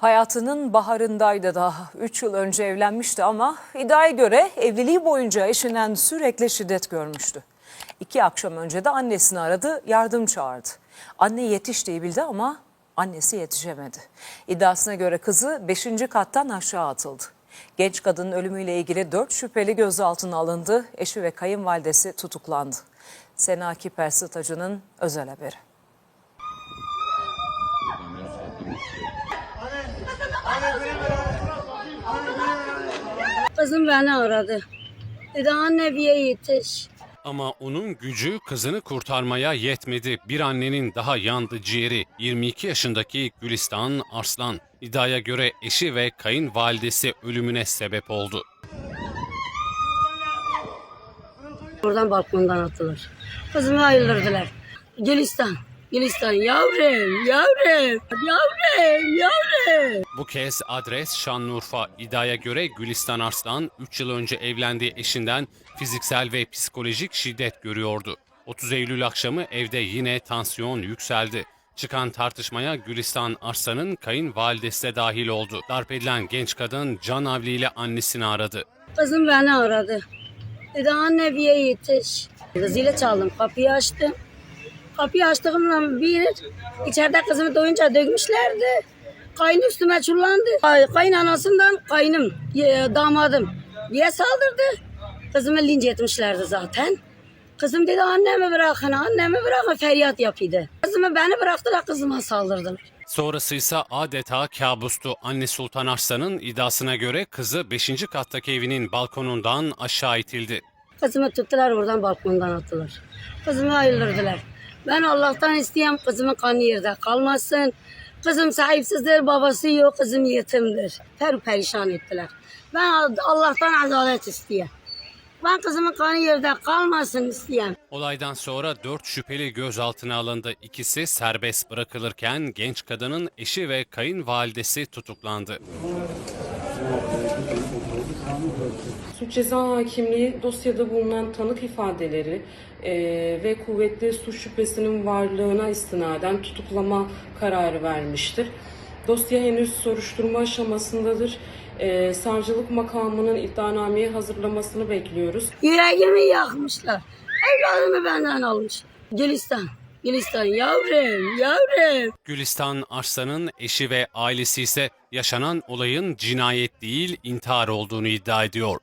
Hayatının baharındaydı daha. 3 yıl önce evlenmişti ama iddiaya göre evliliği boyunca eşinden sürekli şiddet görmüştü. İki akşam önce de annesini aradı, yardım çağırdı. Anne yetiş diye bildi ama annesi yetişemedi. İddiasına göre kızı 5. kattan aşağı atıldı. Genç kadının ölümüyle ilgili 4 şüpheli gözaltına alındı. Eşi ve kayınvalidesi tutuklandı. Sena Kiper Sıtacı'nın özel haberi. Kızım beni aradı. Dedi anne bir yetiş. Ama onun gücü kızını kurtarmaya yetmedi. Bir annenin daha yandı ciğeri. 22 yaşındaki Gülistan Arslan. İddiaya göre eşi ve kayınvalidesi ölümüne sebep oldu. Oradan balkondan attılar. Kızımı ayırdılar. Gülistan, Gülistan yavrum, yavrum, yavrum, yavrum. Bu kez adres Şanlıurfa. İddiaya göre Gülistan Arslan 3 yıl önce evlendiği eşinden fiziksel ve psikolojik şiddet görüyordu. 30 Eylül akşamı evde yine tansiyon yükseldi. Çıkan tartışmaya Gülistan Arslan'ın kayınvalidesi de dahil oldu. Darp edilen genç kadın can havliyle annesini aradı. Kızım beni aradı. Dedi anne bir yetiş. Zile çaldım, kapıyı açtım. Kapıyı açtığımda bir içeride kızımı doyunca dökmüşlerdi. Kayın üstüme çullandı. Kay, kayınanasından kayınım, e, damadım diye saldırdı. Kızımı linç etmişlerdi zaten. Kızım dedi annemi bırakın, annemi bırakın feryat yapıyordu. Kızımı beni bıraktılar, kızıma saldırdılar. Sonrası ise adeta kabustu. Anne Sultan Arslan'ın iddiasına göre kızı 5. kattaki evinin balkonundan aşağı itildi. Kızımı tuttular oradan balkondan attılar. Kızımı ayırdılar. Ben Allah'tan isteyeyim kızımın kanı yerde kalmasın. Kızım sahipsizdir, babası yok, kızım yetimdir. Per perişan ettiler. Ben Allah'tan adalet isteyeyim. Ben kızımın kanı yerde kalmasın isteyeyim. Olaydan sonra 4 şüpheli gözaltına alındı. İkisi serbest bırakılırken genç kadının eşi ve kayınvalidesi tutuklandı. Suç ceza hakimliği dosyada bulunan tanık ifadeleri e, ve kuvvetli suç şüphesinin varlığına istinaden tutuklama kararı vermiştir. Dosya henüz soruşturma aşamasındadır. E, savcılık makamının iddianameyi hazırlamasını bekliyoruz. Yüreğimi yakmışlar. Evladımı benden almış. Gülistan, Gülistan yavrum, yavrum. Gülistan Arslan'ın eşi ve ailesi ise yaşanan olayın cinayet değil intihar olduğunu iddia ediyor.